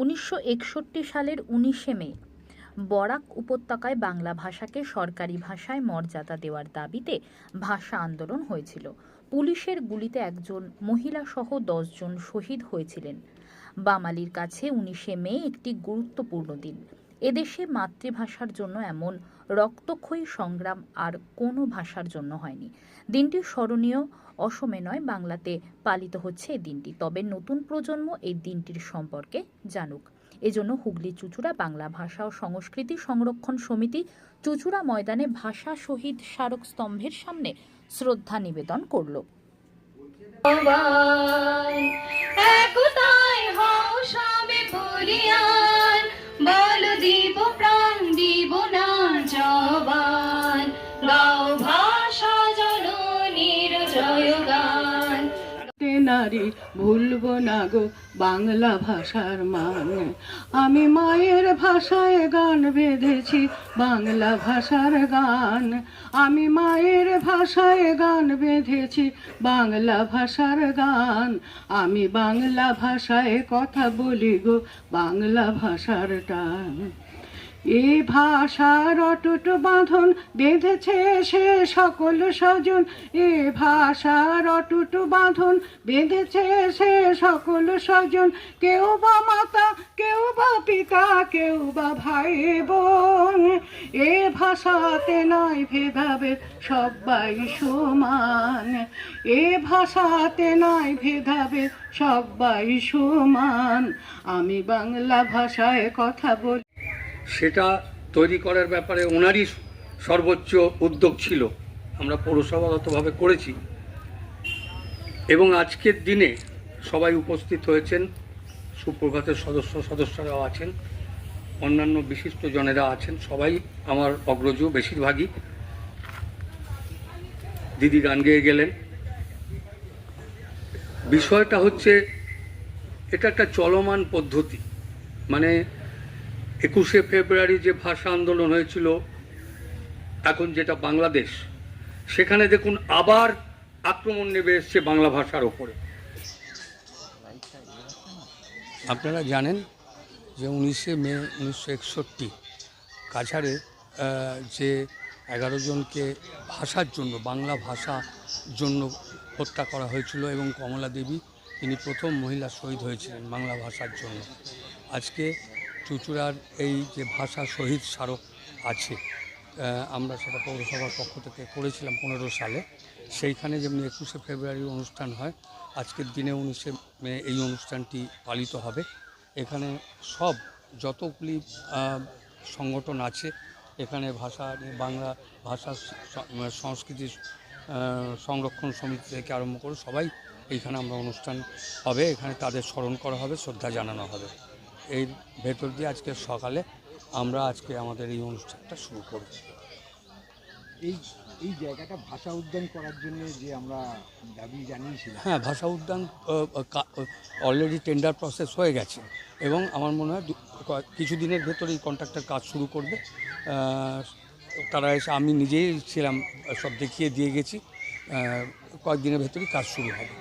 উনিশশো একষট্টি সালের উনিশে মে, বরাক উপত্যকায় বাংলা ভাষাকে সরকারি ভাষায় মর্যাদা দেওয়ার দাবিতে ভাষা আন্দোলন হয়েছিল। পুলিশের গুলিতে একজন মহিলাসহ দশজন শহীদ হয়েছিলেন। বামালির কাছে উনিশে মে একটি গুরুত্বপূর্ণ দিন। এদেশে মাতৃভাষার জন্য এমন রক্তক্ষয়ী সংগ্রাম আর কোনো ভাষার জন্য হয়নি। দিনটি স্মরণীয়, অসমে নয়, বাংলাতে পালিত হচ্ছে এই দিনটি। তবে নতুন প্রজন্ম এই দিনটির সম্পর্কে জানুক। এজন্য হুগলি চুচুড়া বাংলা ভাষা ও সংস্কৃতি সংরক্ষণ সমিতি চুচুড়া ময়দানে ভাষা শহীদ স্মারক স্তম্ভের সামনে শ্রদ্ধা নিবেদন করল। নারী ভুলবো না গো বাংলা ভাষার মান। আমি মায়ের ভাষায় গান বেঁধেছি বাংলা ভাষার গান। আমি মায়ের ভাষায় গান বেঁধেছি বাংলা ভাষার গান। আমি বাংলা ভাষায় কথা বলি গো বাংলা ভাষার টান। এ ভাষার অটুট বাঁধন বেঁধেছে সে সকল স্বজন। এ ভাষার অটুট বাঁধন বেঁধেছে সে সকল স্বজন। কেউ বা মাতা, কেউ বা পিতা, কেউ বা ভাই বোন। এ ভাষাতে নয় ভেদাভেদ সবাই সমান। এ ভাষাতে নয় ভেদাভেদ সবাই সমান। আমি বাংলা ভাষায় কথা বলি। সেটা তৈরি করার ব্যাপারে ওনারই সর্বোচ্চ উদ্যোগ ছিল। আমরা পৌরসভাগতভাবে করেছি। এবং আজকের দিনে সবাই উপস্থিত হয়েছেন, সুপ্রভাতের সদস্য সদস্যরাও আছেন, অন্যান্য বিশিষ্ট জনেরা আছেন, সবাই আমার অগ্রজ বেশিরভাগই। দিদি গান গেয়ে গেলেন। বিষয়টা হচ্ছে, এটা একটা চলমান পদ্ধতি। মানে একুশে ফেব্রুয়ারি যে ভাষা আন্দোলন হয়েছিল, এখন যেটা বাংলাদেশ, সেখানে দেখুন আবার আক্রমণ নেমে এসছে বাংলা ভাষার ওপরে। আপনারা জানেন যে উনিশে মে উনিশশো একষট্টি কাছাড়ে যে এগারো জনকে ভাষার জন্য, বাংলা ভাষা জন্য হত্যা করা হয়েছিল এবং কমলা দেবী, তিনি প্রথম মহিলা শহীদ হয়েছিলেন বাংলা ভাষার জন্য। আজকে চুচুড়ার এই যে ভাষা শহীদ স্মারক আছে আমরা সেটা পৌরসভার পক্ষ থেকে করেছিলাম পনেরো সালে। সেইখানে যেমনি একুশে ফেব্রুয়ারি অনুষ্ঠান হয়, আজকের দিনে উনিশে মে এই অনুষ্ঠানটি পালিত হবে। এখানে সব যতগুলি সংগঠন আছে, এখানে ভাষা বাংলা ভাষা সংস্কৃতি সংরক্ষণ সমিতি থেকে আরম্ভ করে সবাই এইখানে আমরা অনুষ্ঠান হবে। এখানে তাদের স্মরণ করা হবে, শ্রদ্ধা জানানো হবে। এর ভেতর দিয়ে আজকে সকালে আমরা আজকে আমাদের এই অনুষ্ঠানটা শুরু করব এই এই জায়গাটা ভাষা উদ্যান করার জন্য যে আমরা দাবি জানিয়েছিলাম। হ্যাঁ ভাষা উদ্যান অলরেডি টেন্ডার প্রসেস হয়ে গেছে এবং আমার মনে হয় কিছুদিনের ভেতরেই কন্ট্রাক্টর কাজ শুরু করবে। তারা এসে আমি নিজেই ছিলাম সব দেখিয়ে দিয়ে গেছি। কয়েকদিনের ভেতরেই কাজ শুরু হবে।